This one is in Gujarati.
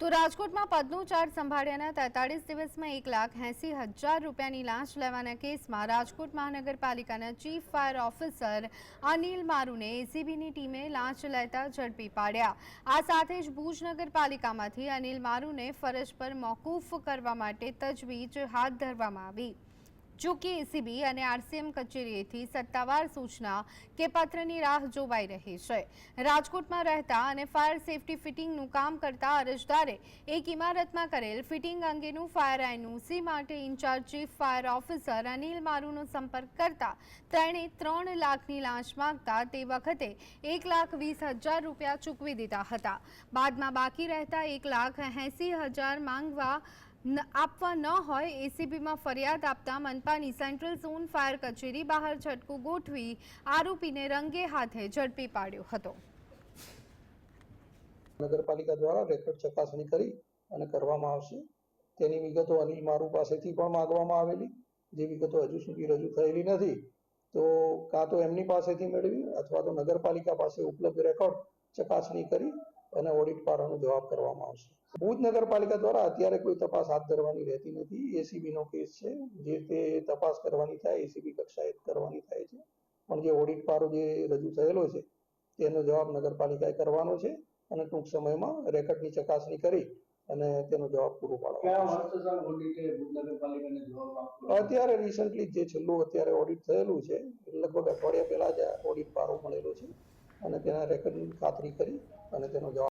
તો રાજકોટમાં પદનું ચાર્જ સંભાળ્યાના તેતાળીસ દિવસમાં એક લાખ એંસી હજાર રૂપિયાની લાંચ લેવાના કેસમાં રાજકોટ મહાનગરપાલિકાના ચીફ ફાયર ઓફિસર અનિલ મારુને એસીબીની ટીમે લાંચ લેતા ઝડપી પાડ્યા. આ સાથે જ ભુજ નગરપાલિકામાંથી અનિલ મારુને ફરજ પર મોકૂફ કરવા માટે તજવીજ હાથ ધરવામાં આવી. જો એસીબી અને આરસીએમ કચેરીએથી સત્તાવાર સૂચના કે પત્રની રાહ જોવાઈ રહી છે. રાજકોટમાં રહેતા અને ફાયર સેફટી ફિટિંગનું કામ કરતા અરજદારે એક ઇમારતમાં કરેલ ફિટિંગ અંગેનું ફાયર એનઓસી માટે incharge chief fire officer Anil મારુનો સંપર્ક કરતા તેણે ત્રણ લાખની લાંચ માંગતા તે વખતે એક લાખ વીસ હજાર રૂપિયા ચૂકવી દીધા હતા. બાદમાં બાકી રહેતા એક લાખ એસી હજાર માંગવા આપવા ન હોય એસીબીમાં ફરિયાદ આપતા મનપાની સેન્ટ્રલ ઝોન ફાયર કચેરી બહાર ઝટકું ગોઠવી આરોપીને રંગે હાથે ઝડપી પાડ્યો હતો. નગરપાલિકા દ્વારા રેકોર્ડ ચકાસણી કરી અને કરવામાં આવશે. તેની વિગતો અનિલ મારુ પાસેથી પણ માંગવામાં આવેલી. જે વિગતો હજુ સુધી રજૂ થયેલી નથી, તો કાં તો એમની પાસેથી મેળવી અથવા તો નગરપાલિકા પાસે ઉપલબ્ધ રેકોર્ડ ચકાસણી કરી અને ઓડિટ પારાનો જવાબ કરવામાં આવશે. ભુજ નગરપાલિકા દ્વારા અત્યારે કોઈ તપાસ હાથ ધરવાની રહેતી નથી. એસીબી નો કેસ છે. જે તે તપાસ કરવાની થાય એસીબી કક્ષાએ કરવાની થાય છે. પણ જે ઓડિટ પારો જે રજૂ થયેલો છે તેનો જવાબ નગરપાલિકાએ કરવાનો છે અને ટૂંક સમયમાં રેકર્ડની ચકાસણી કરી અને તેનો જવાબ પૂરો પાડવાનો અત્યારે રિસન્ટલી જે છેલ્લું અત્યારે ઓડિટ થયેલું છે લગભગ અઠવાડિયા પહેલા જ ઓડિટ પારો મળેલો છે. અને તેના રેકર્ડની ખાતરી કરી અને તેનો જવાબ